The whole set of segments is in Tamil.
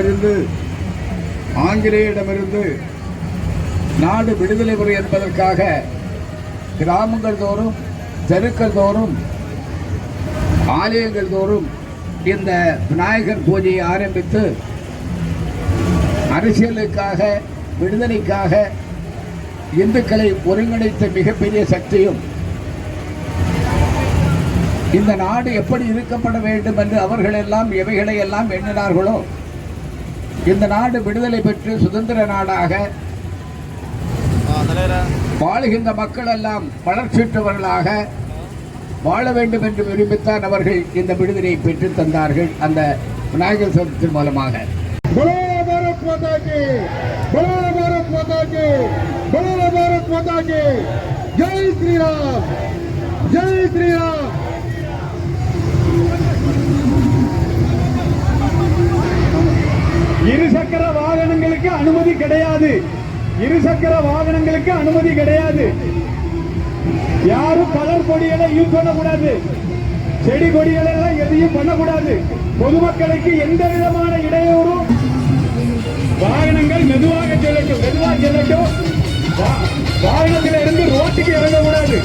இருந்து ஆங்கிலேயரிடமிருந்து நாடு விடுதலை பெறும் என்பதற்காக கிராமங்கள் தோறும் தெருக்கள் தோறும் ஆலயங்கள் தோறும் இந்த விநாயகர் பூஜையை ஆரம்பித்து அரசியலுக்காக விடுதலைக்காக இந்துக்களை ஒருங்கிணைத்த மிகப்பெரிய சக்தியும் இந்த நாடு எப்படி இருக்கப்பட வேண்டும் என்று அவர்கள் எல்லாம் எவைகளை எல்லாம் எண்ணினார்களோ இந்த நாடு விடுதலை பெற்று சுதந்திர நாடாக வாழுகின்ற மக்கள் எல்லாம் வளர்ச்சியுற்றவர்களாக வாழ வேண்டும் என்று விரும்பித்தான் அவர்கள் இந்த விடுதலை பெற்று தந்தார்கள் அந்த விநாயகர் சதுரத்தின் மூலமாக. ஜெய் ஸ்ரீராம் ஜெய் ஸ்ரீராம். இருசக்கர வாகனங்களுக்கு அனுமதி கிடையாது. இருசக்கர வாகனங்களுக்கு அனுமதி கிடையாது. யாரும் கலர் கொடிகளை யூஸ் பண்ணக்கூடாது. செடி கொடிகளை எல்லாம் எதையும் பண்ணக்கூடாது. பொதுமக்களுக்கு எந்த விதமான இடையூறும் வாகனங்கள் மெதுவாக செல்லட்டும் மெதுவாக செல்லட்டும். வா- இருந்து ரோட்டுக்கு இறங்கக்கூடாது.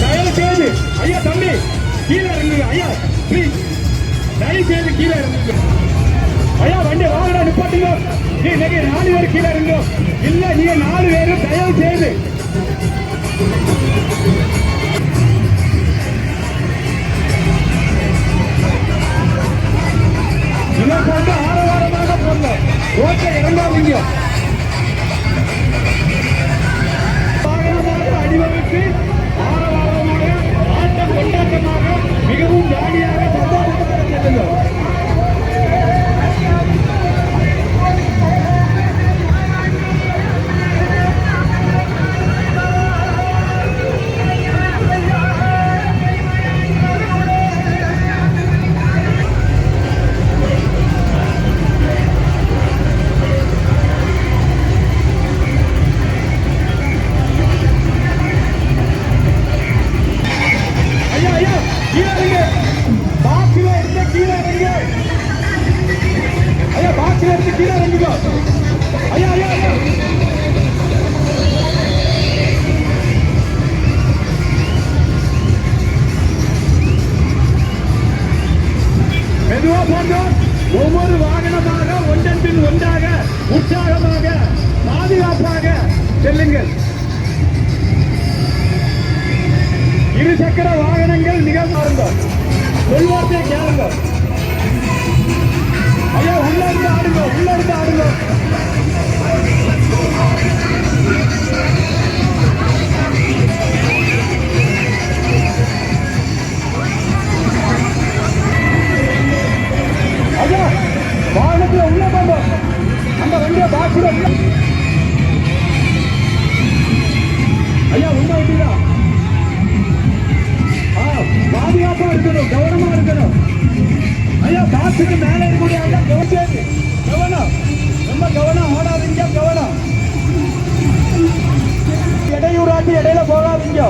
தயவு செய்து ஐயா தம்பி கீழே இறங்குங்க ஐயா ப்ளீஸ் தயவு செய்து கீழே இறங்குங்க. ஐயா வண்டி வாகனம் நிப்பாட்டுங்க. நீ இன்னைக்கு நாலு பேர் கீழே இருந்தோம் இல்ல நீங்க நாலு பேரும் தயவு செய்து இதை கொண்டு இருசக்கர வாகனங்கள் மிக மாறுங்கள். சொல்வார்த்தை கேளுங்கள். ஐயா உள்ள இருந்து ஆடுங்க உள்ள இருந்து ஆடுங்க இருக்கணும் கவனமா இருக்கணும். ஐயா பாத்துக்கு மேல இருக்கக்கூடிய ஐயா கவனிச்சாரு கவனம். ரொம்ப கவனம். ஓடாதீங்க கவனம். இடையூறாட்டி இடையில போகாதீங்க.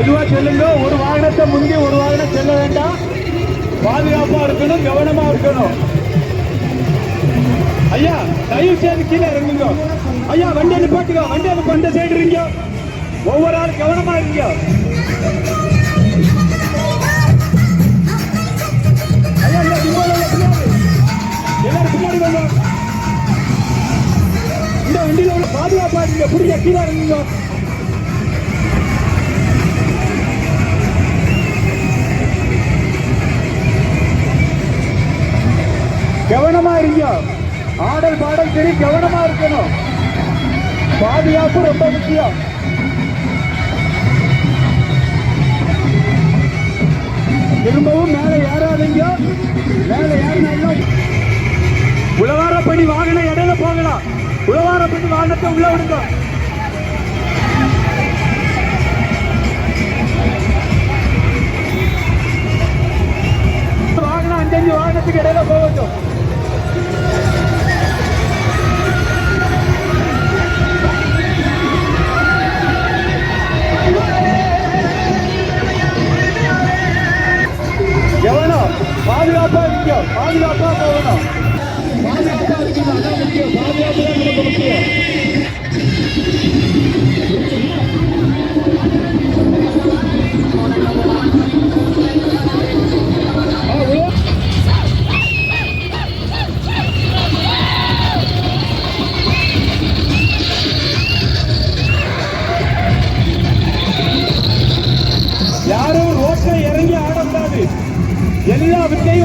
மெதுவாக செல்லுங்க. ஒரு வாகனத்தை முந்தி ஒரு வாகனம் செல்ல வேண்டாம். பாதுகாப்பாக இருக்கணும் கவனமாக இருக்கணும். ஐயா தயவு செய்து கீழே இறங்குங்க. ஐயா வண்டி நிப்பாட்டுங்க வண்டி அந்த அந்த சைடு இருங்க ஒவ்வொரு ஆள் கவனமா இருங்க. ஐயா இல்ல பின்னாடி எல்லாரும் பின்னாடி வாங்க. இந்த வண்டியில உள்ள பாதுகாப்பு இறங்குங்க புரிய கீழே இறங்குங்க. கவனமா இருங்க. ஆடல் பாடல் சரி கவனமா இருக்கணும். பாதுகாப்பு ரொம்ப முக்கியம். திரும்பவும் மேலே ஏறாதீங்க. மேலே ஏறினாலும் உழவாரப்படி வாகனம் இடையில போகலாம். உழவாரப்படி வாகனத்தை உள்ள விடுங்க. பாதுகாப்பா இருக்க பாதுகாப்பா போகணும் பாதுகாப்பா இருக்கணும் அதான் முக்கியம்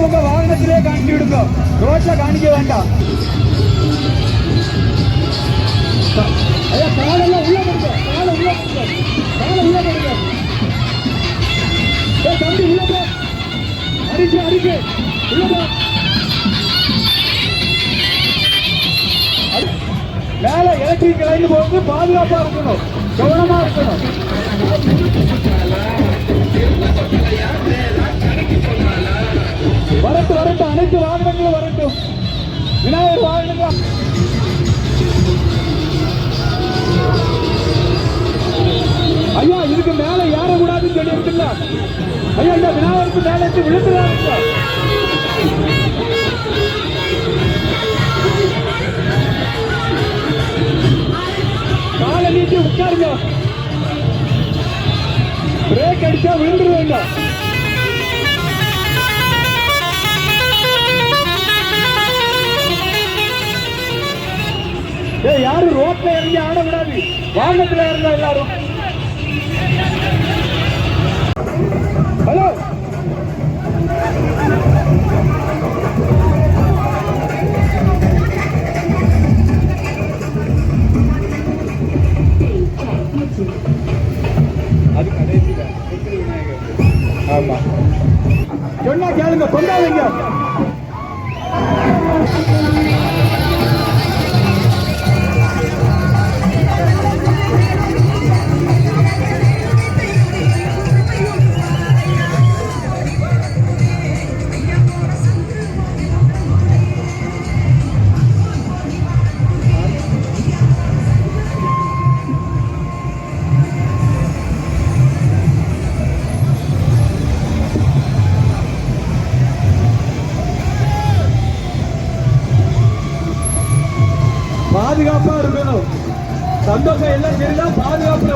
உங்க வாகனத்திலே காணிச்சு விடுங்க ரோட்ல காணிக்க வேண்டாம் ஐயா காலெல்லாம் உள்ள போடுங்க காலை உள்ள போடுங்க காலை உள்ள போடுங்க ஏய், தம்பி உள்ள போ அடிச்சு அடிச்சு உள்ள போ மேல எலக்ட்ரிக் லைன் போட்டு பாதுகாப்பா இருக்கணும் கவனமா இருக்கணும் வரட்டும் வரட்டும். அனைத்து வாகனங்களும் வரட்டும். விநாயகர் வாகனங்கள்? ஐயா இதுக்கு மேல ஏறக்கூடாதுன்னு சொல்லி இருக்குல்ல ஐயா இந்த விநாயகருக்கு மேல இருந்து விழுந்துடாங்க காலை நீட்டி உட்காருங்க. பிரேக் அடிச்சா விழுந்துருவேங்க. ஏய் யாரும் ரோட்ல இறங்கி ஆட விடாது வாகனத்துல இருந்தா எல்லாரும். ஹலோ. அது கடைசியில ஆமா. சொன்னா கேளுங்க கொண்டாடுங்க. எல்லாம் சரிதான் பாதுகாப்பு